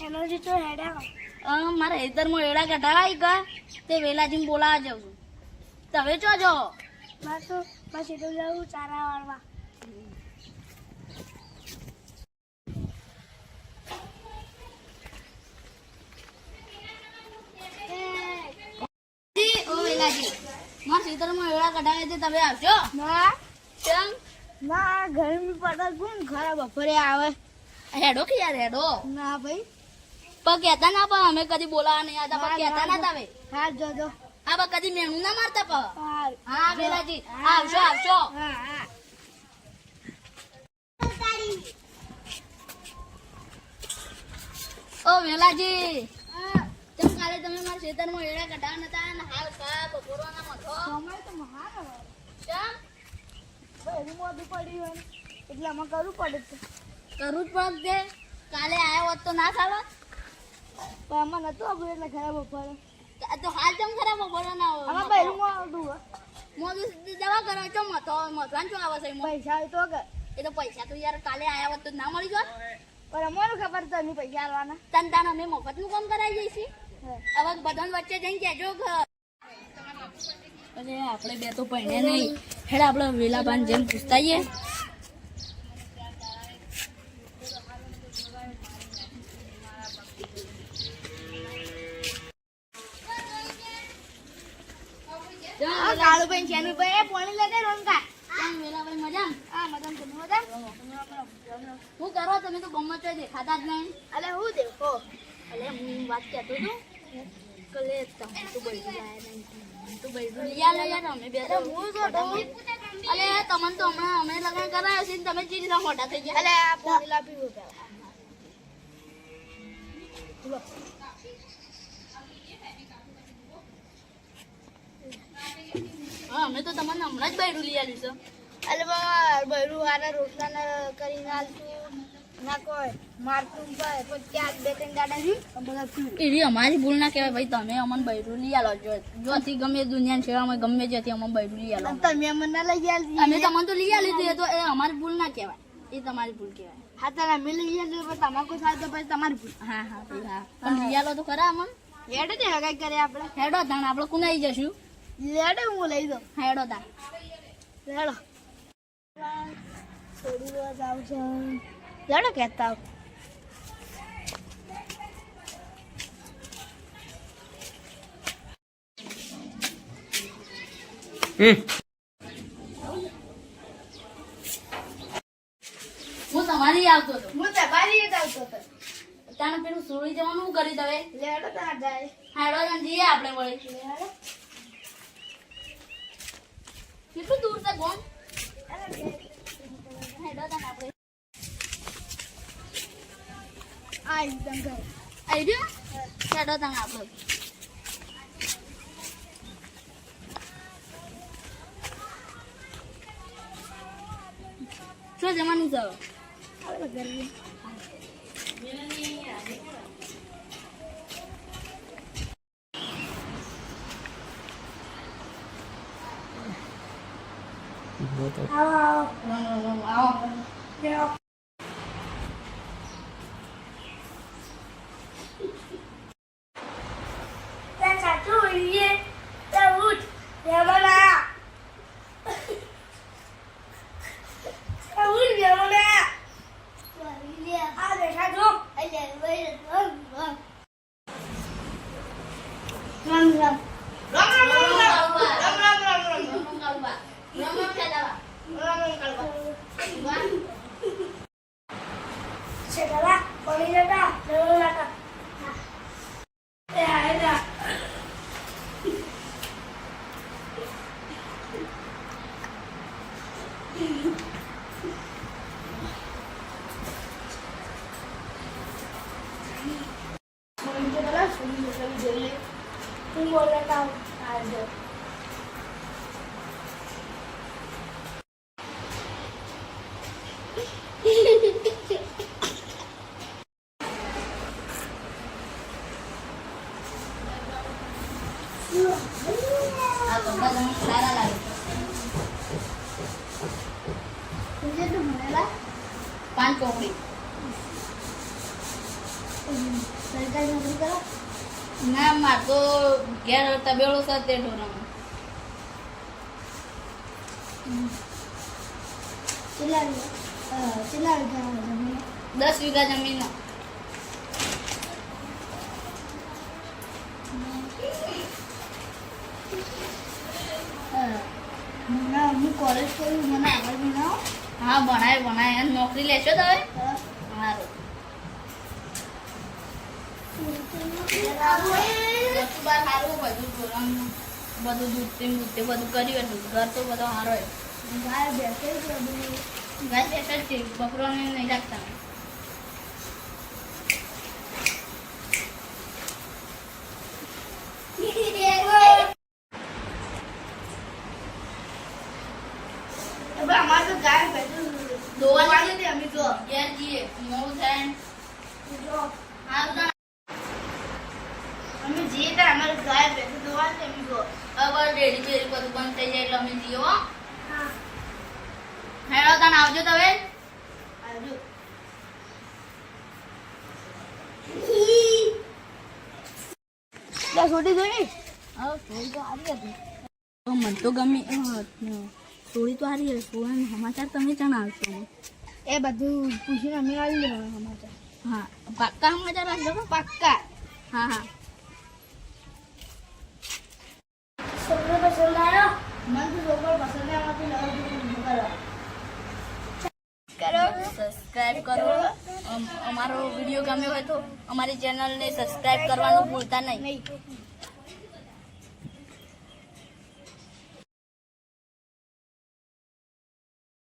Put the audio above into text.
Energy તો હેડા અ, મારે હેતરમાં એડા કઢાવાય કા? તે વેલાજીને બોલાવા જાઉં છું તમે ચો જો તો પછી તો જવું ચારા વાળવા. મારા ખેતરમાં એડા કઢાવે છે તમે આવશો ના. ગરમી પડે કોણ ખરાબ બપોરે આવે? હેડો કે યાર હેડો. ના ભાઈ. પણ કહેતા ના પણ અમે કદી બોલાવા નહીં આવતા પણ કહેતા ના તમે. હા જોજો હા પણ કદી મેણું ના મારતા પણ હા વેલાજી આવશો આવશો હા. હા ઓ વેલાજી. તેમ કાલે તમે મારા ખેતરમાં એડા કઢાવા નતા અને હાલ કા બપોરવાના મથો. સમય તો મહાન કેમ? ભાઈ મોઢું પડ્યું હોય એટલે આમાં કરવું પડે કરવું જ પડે કાલે આયો હોત તો ના ચાલો પણ આમાં નતું આપ્યું એટલે ખરાબ આ તો હાલ ચમ ખરા બપોરવાના આમાં પહેલું હોય મોદું દવા કરો છો મથો મથવાનું શું આવે છે? પૈસા તો કે એ તો પૈસા તો યાર કાલે આયા હોત તો ના મળી જોત. પણ અમારું ખબર તો નહીં પૈસા આવવાના તન તાન અમે મફતનું કામ કરાવી જઈશી. હવે બધાને વચ્ચે જઈને કહેજો કે અરે આપણે બે તો પૈણે નહીં. હેડ આપણે વેલાબાન જઈને પૂછતા આવીએ. એ પાણી રોનકા. વેલાભાઈ તમે શું કરો? તમે તો ગમત દેખાતા જ નહીં. અલે હું દેખો? અલે હું વાત કહેતો હતો તમે તો નહીં. તો યાર અમે બે તો હું તો અલે તમને તો હમણાં અમે લગ્ન કરાયો છે તમે ચીજ ના મોટા થઈ ગયા. અલે પાણી લાપી હું પેલા હા અમે તો તમને હમણાં જ બૈરું લઈ આવ્યું છે. એટલે બાર હારા રોટલા ના કરીને આલતું ના કોઈ મારતું ભાઈ પણ ત્યાં બે ત્રણ બધા એવી અમારી ભૂલ ના કહેવાય ભાઈ તમે અમને બૈરું લઈ આલો. જો જોથી ગમે દુનિયાની સેવામાં ગમે જેથી અમને બૈરું લઈ આલો. તમે અમને ના લઈ ગયા અમે તમને તો લઈ આલી એ તો એ અમારી ભૂલ ના કહેવાય. એ તમારી ભૂલ કહેવાય. હા તારે અમે લઈ ગયા પણ તમાકુ તો પછી તમારી ભૂલ. હા હા હા. પણ લઈ આલો તો ખરા અમને. હેડે તે હગાઈ કરે આપણે. હેડો તાણ આપણે કુનાઈ જશું. લેડે હું લઈ દઉં. હેડો તાણ લેડો. થોડી વાર આવશે લેડો કહેતા આવ. હું તમારી આવતો હતો. હું તમારી જ આવતો હતો. તાણે પેલું સુરડી જવાનું કરી દવે. લેડો તાર જાય. હેડો જઈએ આપણે વળી. કેટલું દૂર છે ગોમ? આવી ગયો? હેડો તને આપણે. શું જવાનું છે? Não, não, não. kadar sürüyorsa gidelim. Bu orada kaldı. પાન કોકડી સરકારી નોકરી કરો ના માર તો ઘેર તબેલો છે તે ઢોરામાં કેટલા કેટલા વીઘા જમીન દસ વીઘા જમીન હું કોલેજ કરું મને આગળ ભણાવો હા ભણાય ભણાય નોકરી લેશો તમે? સારું બરાબર. વસ્તુ બાર સારું બધું દૂધ તે દૂધ બધું કર્યું હતું ઘર તો બધો સારો ગાય બેસે ગાય બેસે જ. બકરોને નહીં રાખતા દોવા લાગે અમે તો ઘેર જઈએ મોડું થાય ત્યાં અમારે ગાય બેસે દોવાની અમે તો હવે રેડી બેડી બધું બંધ થઈ જાય એટલે અમે હા. હેડો તને આવજો તમે. આવજો. ત્યાં જોઈ હા તો સારી હતી. મને તો ગમી સ્ટોરી તો સારી હતી સ્ટોરી સમાચાર તમે જણાવશો એ બધું પૂછીને અમે આવી લેવાના સમાચાર. હા પાક્કા સમાચાર રાખજો. પાક્કા. હા હા. લવ કરો. અમારો વીડિયો ગમ્યો હોય તો અમારી ચેનલને સબસ્ક્રાઈબ કરવાનું ભૂલતા નહીં.